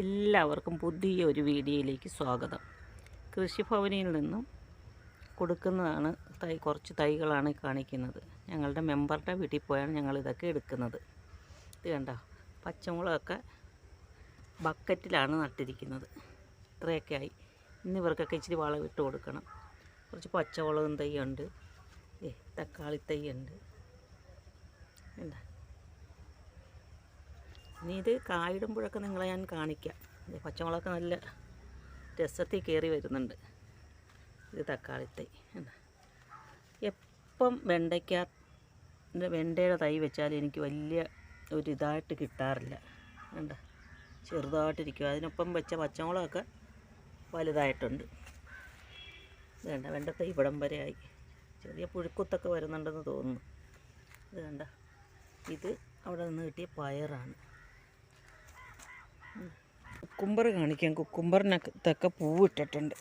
എല്ലാവർക്കും പുതിയ ഒരു വീഡിയോയിലേക്ക് സ്വാഗതം. കൃഷിഭവനിൽ നിന്നും കൊടുക്കുന്നതാണ് തൈ കുറച്ച് തൈകളാണ് കാണിക്കുന്നത്. ഞങ്ങളുടെ മെമ്പറുടെ വീട്ടിൽ പോയാണ് ഞങ്ങളിതൊക്കെ എടുക്കുന്നത്. ഇത് കണ്ട? പച്ചമുളകൊക്കെ ബക്കറ്റിലാണ് നട്ടിരിക്കുന്നത്. ഇത്രയൊക്കെ ആയി ഇന്ന് ഇവർക്കൊക്കെ ഇച്ചിരി വളം ഇട്ട് കൊടുക്കണം. കുറച്ച് പച്ചമുളകും തൈയുണ്ട്. ഏ തക്കാളി തൈയുണ്ട്. എന്താ ഇനി ഇത് കായിടുമ്പോഴൊക്കെ നിങ്ങളെ ഞാൻ കാണിക്കാം. പച്ചമുളകൊക്കെ നല്ല രസത്തിൽ കയറി വരുന്നുണ്ട്. ഇത് തക്കാളിത്തൈ. എപ്പം വെണ്ടയ്ക്ക വെണ്ടയുടെ തൈ വെച്ചാൽ എനിക്ക് വലിയ ഒരു ഇതായിട്ട് കിട്ടാറില്ല. വേണ്ട ചെറുതായിട്ടിരിക്കും. അതിനൊപ്പം വെച്ച പച്ചമുളകൊക്കെ വലുതായിട്ടുണ്ട്. വേണ്ട വെണ്ട തൈ ഇവിടം വരെയായി ചെറിയ പുഴുക്കുത്തൊക്കെ വരുന്നുണ്ടെന്ന് തോന്നുന്നു. ഇത് വേണ്ട ഇത് അവിടെ നിന്ന് കിട്ടിയ പയറാണ്. കുക്കുംബർ കാണിക്കാം. കുക്കുംബറിനകത്തൊക്കെ പൂവിട്ടിട്ടുണ്ട്.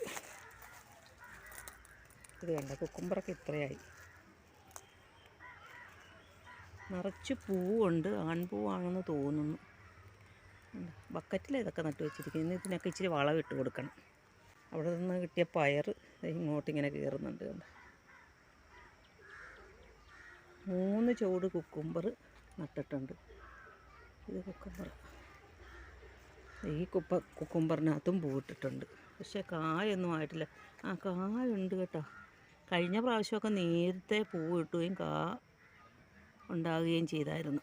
ഇത് കണ്ട? കുക്കുംബറൊക്കെ ഇത്രയായി. നിറച്ച് പൂവുണ്ട്. ആൺപൂവാണെന്ന് തോന്നുന്നു. ബക്കറ്റിൽ ഇതൊക്കെ നട്ടു വെച്ചിരിക്കുന്നു. ഇന്ന് ഇതിനൊക്കെ ഇച്ചിരി വളം ഇട്ട് കൊടുക്കണം. അവിടെ നിന്ന് കിട്ടിയ പയർ ഇങ്ങോട്ട് ഇങ്ങനെ കയറുന്നുണ്ട് കണ്ട? മൂന്ന് ചുവട് കുക്കുംബർ നട്ടിട്ടുണ്ട്. ഇത് കുക്കുംബർ. ഈ കുപ്പ കുക്കുംബറിനകത്തും പൂവിട്ടിട്ടുണ്ട്. പക്ഷേ കായൊന്നും ആയിട്ടില്ല. ആ കായുണ്ട് കേട്ടോ. കഴിഞ്ഞ പ്രാവശ്യമൊക്കെ നേരത്തെ പൂവ് കിട്ടുകയും കാ ഉണ്ടാകുകയും ചെയ്തായിരുന്നു.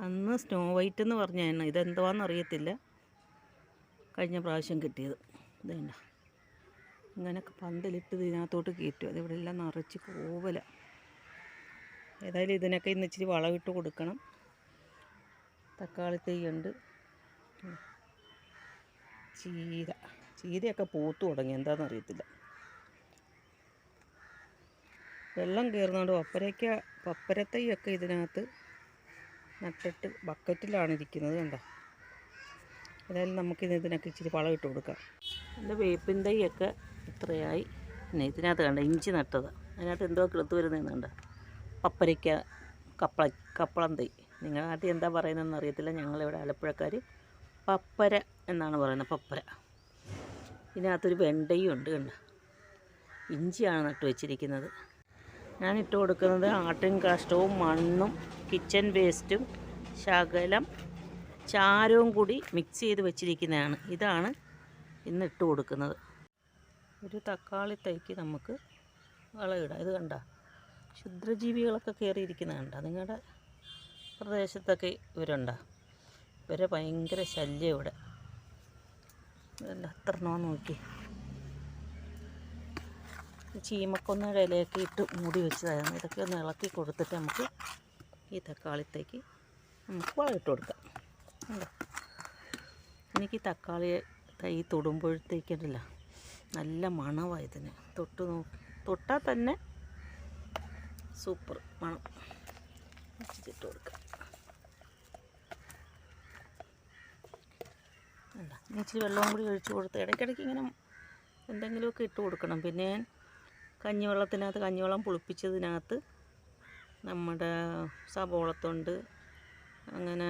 അന്ന് സ്നോ വൈറ്റ് എന്ന് പറഞ്ഞായിരുന്നു ഇതെന്തുവാന്ന് അറിയത്തില്ല. കഴിഞ്ഞ പ്രാവശ്യം കിട്ടിയത്. ഇതേണ്ട ഇങ്ങനെയൊക്കെ പന്തലിട്ട് ഇതിനകത്തോട്ട് കയറ്റും. അതിവിടെ എല്ലാം നിറച്ച് പോവല ഏതായാലും ഇതിനൊക്കെ ഇന്ന് ഇച്ചിരി വളമിട്ട് കൊടുക്കണം. തക്കാളി തൈയുണ്ട് ചീര ചീരയൊക്കെ പൂത്തു തുടങ്ങി. എന്താണെന്ന് അറിയത്തില്ല. വെള്ളം കയറുന്നതുകൊണ്ട് പപ്പരയ്ക്ക പപ്പരത്തൈയൊക്കെ ഇതിനകത്ത് നട്ടിട്ട് ബക്കറ്റിലാണ് ഇരിക്കുന്നത് കണ്ടോ? ഏതായാലും നമുക്കിത് ഇതിനൊക്കെ ഇച്ചിരി വളം ഇട്ട് കൊടുക്കാം. എന്റെ വേപ്പിൻ തൈയൊക്കെ ഇത്രയായി. പിന്നെ ഇതിനകത്ത് കണ്ട ഇഞ്ചി നട്ടത്. അതിനകത്ത് എന്തോ കിളുത്ത് വരുന്നതെന്ന് കണ്ട? പപ്പരയ്ക്ക കപ്പള കപ്പളം തൈ. നിങ്ങളുടെ നാട്ടിൽ എന്താ പറയുന്നതെന്ന് അറിയത്തില്ല. ഞങ്ങളിവിടെ ആലപ്പുഴക്കാർ പപ്പര എന്നാണ് പറയുന്നത് പപ്പര. ഇതിനകത്തൊരു വെണ്ടയും ഉണ്ട് കണ്ട? ഇഞ്ചിയാണ് നട്ടു വെച്ചിരിക്കുന്നത്. ഞാൻ ഇട്ട് കൊടുക്കുന്നത് ആട്ടിൻ കാഷ്ടവും മണ്ണും കിച്ചൻ വേസ്റ്റും ശകലം ചാരവും കൂടി മിക്സ് ചെയ്ത് വെച്ചിരിക്കുന്നതാണ്. ഇതാണ് ഇന്ന് ഇട്ട് കൊടുക്കുന്നത്. ഒരു തക്കാളി തൈക്ക് നമുക്ക് വളമിടാം. ഇത് കണ്ട? ക്ഷുദ്രജീവികളൊക്കെ കയറിയിരിക്കുന്നത് കണ്ട? നിങ്ങളുടെ പ്രദേശത്തൊക്കെ ഇവരുണ്ടോ? ഇവരെ ഭയങ്കര ശല്യം ഇവിടെ. ഇതെല്ലാം എത്ര നോക്കി. ചീമക്കൊന്ന് ഇലയൊക്കെ ഇട്ട് മൂടി വെച്ചതായിരുന്നു. ഇതൊക്കെ ഒന്ന് ഇളക്കി കൊടുത്തിട്ട് നമുക്ക് ഈ തക്കാളിത്തേക്ക് നമുക്ക് വളമിട്ട് കൊടുക്കാം. അല്ലേ എനിക്ക് തക്കാളി തൈ തൊടുമ്പോഴത്തേക്കല്ല നല്ല മണമാണ് ഇതിന്. തൊട്ട് നോക്കി തൊട്ടാൽ തന്നെ സൂപ്പർ മണം. വെച്ചിട്ട് കൊടുക്കാം വേണ്ട ഇനി ഇച്ചിരി വെള്ളവും കൂടി ഒഴിച്ച് കൊടുത്ത് ഇടയ്ക്കിടയ്ക്ക് ഇങ്ങനെ എന്തെങ്കിലുമൊക്കെ ഇട്ട് കൊടുക്കണം. പിന്നെ കഞ്ഞിവെള്ളത്തിനകത്ത് കഞ്ഞിവെള്ളം പുളിപ്പിച്ചതിനകത്ത് നമ്മുടെ സബോളത്തുണ്ട് അങ്ങനെ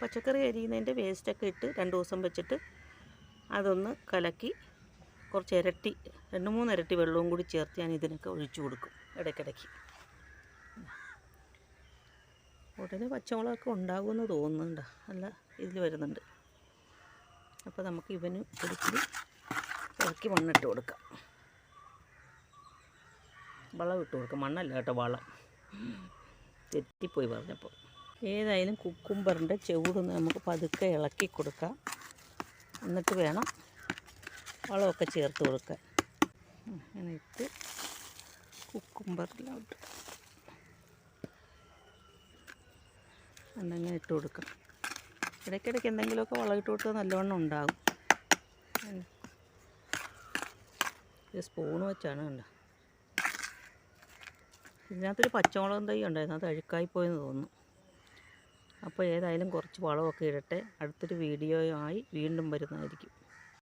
പച്ചക്കറി അരിയുന്നതിന്റെ വേസ്റ്റൊക്കെ ഇട്ട് രണ്ട് ദിവസം വെച്ചിട്ട് അതൊന്ന് കലക്കി കുറച്ച് ഇരട്ടി രണ്ട് മൂന്ന് ഇരട്ടി വെള്ളവും കൂടി ചേർത്ത് ഞാൻ ഇതിനൊക്കെ ഒഴിച്ചു കൊടുക്കും ഇടയ്ക്കിടയ്ക്ക്. ഉടനെ പച്ചമുളകൊക്കെ ഉണ്ടാകുമെന്ന് തോന്നുന്നുണ്ട്. അല്ല ഇതിൽ വരുന്നുണ്ട്. അപ്പോൾ നമുക്ക് ഇവന് ഒരിക്കലും ഇറക്കി മണ്ണിട്ട് കൊടുക്കാം. വളം ഇട്ട് കൊടുക്കാം. മണ്ണല്ല കേട്ടോ വളം. തെറ്റിപ്പോയി പറഞ്ഞപ്പോൾ. ഏതായാലും കുക്കുംബറിന്റെ ചെവിടുന്ന് നമുക്ക് പതുക്കെ ഇളക്കി കൊടുക്കാം. എന്നിട്ട് വേണം വളമൊക്കെ ചേർത്ത് കൊടുക്കാൻ. അങ്ങനെ ഇട്ട് കുക്കുംബറിലോട്ട്. അങ്ങനെ ഇട്ട് കൊടുക്കാം. ഇടയ്ക്കിടയ്ക്ക് എന്തെങ്കിലുമൊക്കെ വളമിട്ട് കൊടുത്താൽ നല്ലവണ്ണം ഉണ്ടാകും ഇത് സ്പൂൺ വെച്ചാണ് കണ്ട? ഇതിനകത്തൊരു പച്ചമുളകും തൈ ഉണ്ടായിരുന്നു. അത് അഴുക്കായിപ്പോയെന്ന് തോന്നുന്നു. അപ്പോൾ ഏതായാലും കുറച്ച് വളമൊക്കെ ഇടട്ടെ. അടുത്തൊരു വീഡിയോയുമായി വീണ്ടും വരുന്നതായിരിക്കും.